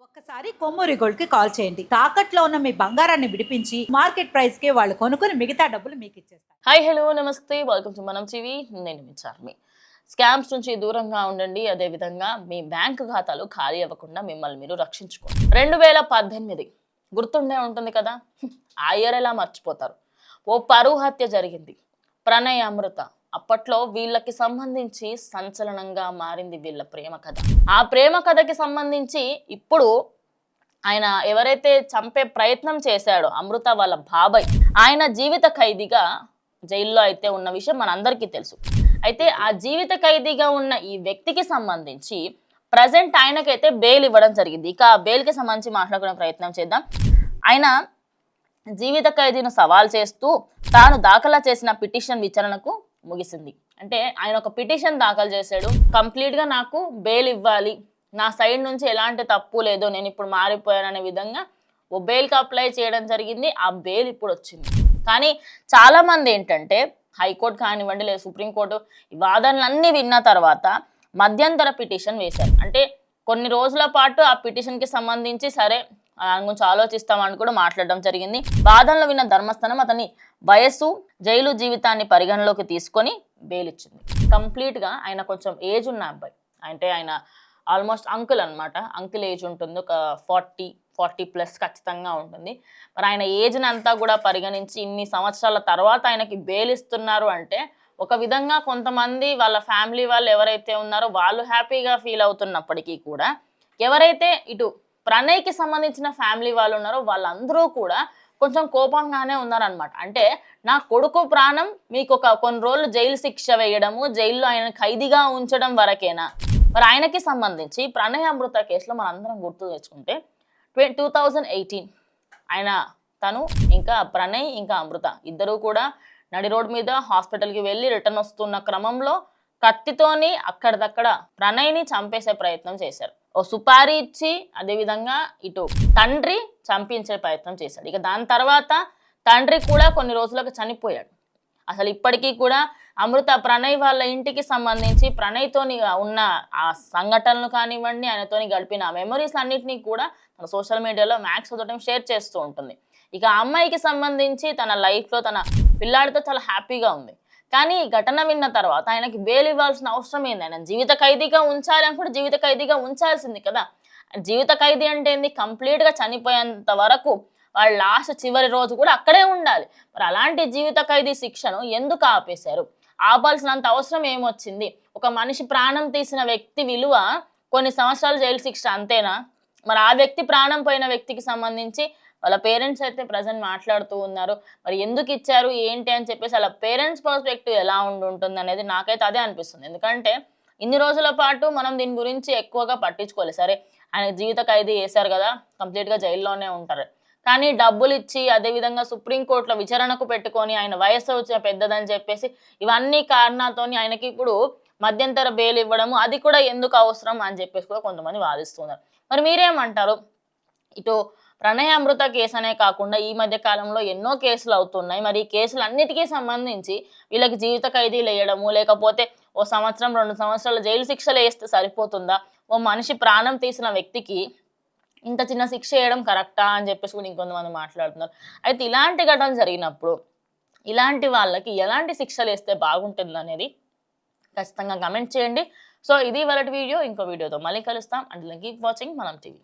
ఒక్కసారి కొమ్మూరి గోల్డ్కి కాల్ చేయండి. తాకట్లో ఉన్న మీ బంగారాన్ని విడిపించి మార్కెట్ ప్రైస్కి వాళ్ళు కొనుక్కుని మిగతా డబ్బులు మీకు ఇచ్చేస్తారు. హాయ్ హలో నమస్తే. Welcome to Manam TV. నేను మీ చార్మి. స్కామ్స్ నుంచి దూరంగా ఉండండి. అదేవిధంగా మీ బ్యాంకు ఖాతాలు ఖాళీ అవ్వకుండా మిమ్మల్ని మీరు రక్షించుకోండి. రెండు వేల పద్దెనిమిది. గుర్తుండే ఉంటుంది కదా? ఆ ఇయర్ ఎలా మర్చిపోతారు? ఓ పరువు హత్య జరిగింది. ప్రణయ్ అమృత. అప్పట్లో వీళ్ళకి సంబంధించి సంచలనంగా మారింది వీళ్ళ ప్రేమ కథ. ఆ ప్రేమ కథకి సంబంధించి ఇప్పుడు ఆయన ఎవరైతే చంపే ప్రయత్నం చేశాడో అమృత వాళ్ళ బాబాయ్ ఆయన జీవిత ఖైదీగా జైల్లో అయితే ఉన్న విషయం మనందరికీ తెలుసు. అయితే ఆ జీవిత ఖైదీగా ఉన్న ఈ వ్యక్తికి సంబంధించి ప్రజెంట్ ఆయనకైతే బెయిల్ ఇవ్వడం జరిగింది. ఇక ఆ బెయిల్కి సంబంధించి మాట్లాడుకునే ప్రయత్నం చేద్దాం. ఆయన జీవిత ఖైదీను సవాల్ చేస్తూ తాను దాఖలా చేసిన పిటిషన్ విచారణకు ముగిసింది. అంటే ఆయన ఒక పిటిషన్ దాఖలు చేశాడు. కంప్లీట్గా నాకు బెయిల్ ఇవ్వాలి. నా సైడ్ నుంచి ఎలాంటి తప్పు లేదు నేను ఇప్పుడు మారిపోయాననే విధంగా ఓ బెయిల్కి అప్లై చేయడం జరిగింది. ఆ బెయిల్ ఇప్పుడు వచ్చింది. కానీ చాలామంది ఏంటంటే హైకోర్టు కానివ్వండి లేదా సుప్రీంకోర్టు ఈ వాదనలన్నీ విన్న తర్వాత మధ్యంతర పిటిషన్ వేశారు. అంటే కొన్ని రోజుల పాటు ఆ పిటిషన్కి సంబంధించి సరే దాని గురించి ఆలోచిస్తామని కూడా మాట్లాడడం జరిగింది. వాదనలు విన్న ధర్మస్థానం అతని వయస్సు జైలు జీవితాన్ని పరిగణలోకి తీసుకొని బెయిలిచ్చింది కంప్లీట్గా ఆయన కొంచెం ఏజ్ ఉన్న అబ్బాయి. అంటే ఆయన ఆల్మోస్ట్ అంకుల్ అనమాట అంకుల్ ఏజ్ ఉంటుంది ఒక ఫార్టీ ఫార్టీ ప్లస్ ఖచ్చితంగా ఉంటుంది. మరి ఆయన ఏజ్ని అంతా కూడా పరిగణించి ఇన్ని సంవత్సరాల తర్వాత ఆయనకి బెయిల్ ఇస్తున్నారు అంటే ఒక విధంగా కొంతమంది వాళ్ళ ఫ్యామిలీ వాళ్ళు ఎవరైతే ఉన్నారో వాళ్ళు హ్యాపీగా ఫీల్ అవుతున్నప్పటికీ కూడా ఎవరైతే ఇటు ప్రణయ్కి సంబంధించిన ఫ్యామిలీ వాళ్ళు ఉన్నారో వాళ్ళందరూ కూడా కొంచెం కోపంగానే ఉన్నారనమాట అంటే నా కొడుకు ప్రాణం మీకు ఒక కొన్ని రోజులు జైలు శిక్ష వేయడము జైల్లో ఆయన ఖైదీగా ఉంచడం వరకేనా? మరి ఆయనకి సంబంధించి ప్రణయ్ అమృత కేసులో మనందరం గుర్తు తెచ్చుకుంటే ట్వే టూ థౌజండ్ ఎయిటీన్ ఆయన తను ఇంకా ప్రణయ్ ఇంకా అమృత ఇద్దరూ కూడా నడి రోడ్ మీద హాస్పిటల్కి వెళ్ళి రిటర్న్ వస్తున్న క్రమంలో కత్తితోని అక్కడిదక్కడ ప్రణయ్ని చంపేసే ప్రయత్నం చేశారు. ఓ సుపారీ ఇచ్చి అదేవిధంగా ఇటు తండ్రి చంపించే ప్రయత్నం చేశాడు. ఇక దాని తర్వాత తండ్రి కూడా కొన్ని రోజులకు చనిపోయాడు. అసలు ఇప్పటికీ కూడా అమృత ప్రణయ్ వాళ్ళ ఇంటికి సంబంధించి ప్రణయ్తోని ఉన్న ఆ సంఘటనలు కానివ్వండి ఆయనతోని గడిపిన మెమరీస్ అన్నిటినీ కూడా తన సోషల్ మీడియాలో మ్యాక్స్ చదవడం షేర్ చేస్తూ ఉంటుంది. ఇక ఆ అమ్మాయికి సంబంధించి తన లైఫ్లో తన పిల్లాడితో చాలా హ్యాపీగా ఉంది. కానీ ఈ ఘటన విన్న తర్వాత ఆయనకి బెయిల్ ఇవ్వాల్సిన అవసరం ఏంది? ఆయన జీవిత ఖైదీగా ఉంచాలి అనుకుంటే జీవిత ఖైదీగా ఉంచాల్సింది కదా. జీవిత ఖైదీ అంటే ఏంది? కంప్లీట్గా చనిపోయేంత వరకు వాళ్ళ లాస్ట్ చివరి రోజు కూడా అక్కడే ఉండాలి. మరి అలాంటి జీవిత ఖైదీ శిక్షను ఎందుకు ఆపేశారు? ఆపాల్సినంత అవసరం ఏమొచ్చింది? ఒక మనిషి ప్రాణం తీసిన వ్యక్తి విలువ కొన్ని సంవత్సరాలు జైలు శిక్ష అంతేనా? మరి ఆ వ్యక్తి ప్రాణం పోయిన వ్యక్తికి సంబంధించి వాళ్ళ పేరెంట్స్ అయితే ప్రజెంట్ మాట్లాడుతూ ఉన్నారు. మరి ఎందుకు ఇచ్చారు? ఏంటి? అని చెప్పేసి వాళ్ళ పేరెంట్స్ పర్స్పెక్టివ్ ఎలా ఉండి ఉంటుంది అనేది నాకైతే అదే అనిపిస్తుంది. ఎందుకంటే ఇన్ని రోజుల పాటు మనం దీని గురించి ఎక్కువగా పట్టించుకోలేదు సరే ఆయన జీవిత ఖైదీ వేశారు కదా కంప్లీట్గా జైల్లోనే ఉంటారు. కానీ డబ్బులు ఇచ్చి అదేవిధంగా సుప్రీంకోర్టులో విచారణకు పెట్టుకొని ఆయన వయసు వచ్చిన పెద్దదని చెప్పేసి ఇవన్నీ కారణాలతోని ఆయనకి ఇప్పుడు మధ్యంతర బెయిల్ ఇవ్వడము అది కూడా ఎందుకు అవసరం అని చెప్పేసి కూడా కొంతమంది వాదిస్తున్నారు. మరి మీరేమంటారు? ఇటు ప్రణయ అమృత కేసు అనే కాకుండా ఈ మధ్య కాలంలో ఎన్నో కేసులు అవుతున్నాయి. మరి ఈ కేసులన్నిటికీ సంబంధించి వీళ్ళకి జీవిత ఖైదీలు వేయడము లేకపోతే ఓ సంవత్సరం రెండు సంవత్సరాల జైలు శిక్షలు వేస్తే సరిపోతుందా? ఓ మనిషి ప్రాణం తీసిన వ్యక్తికి ఇంత చిన్న శిక్ష వేయడం కరెక్టా అని చెప్పేసి కూడా ఇంకొంతమంది మాట్లాడుతున్నారు. అయితే ఇలాంటి ఘటనలు జరిగినప్పుడు ఇలాంటి వాళ్ళకి ఎలాంటి శిక్షలు వేస్తే బాగుంటుంది అనేది ఖచ్చితంగా కమెంట్ చేయండి. సో ఇది వాళ్ళ వీడియో. ఇంకో వీడియోతో మళ్ళీ కలుస్తాం. And keep watching Manam TV.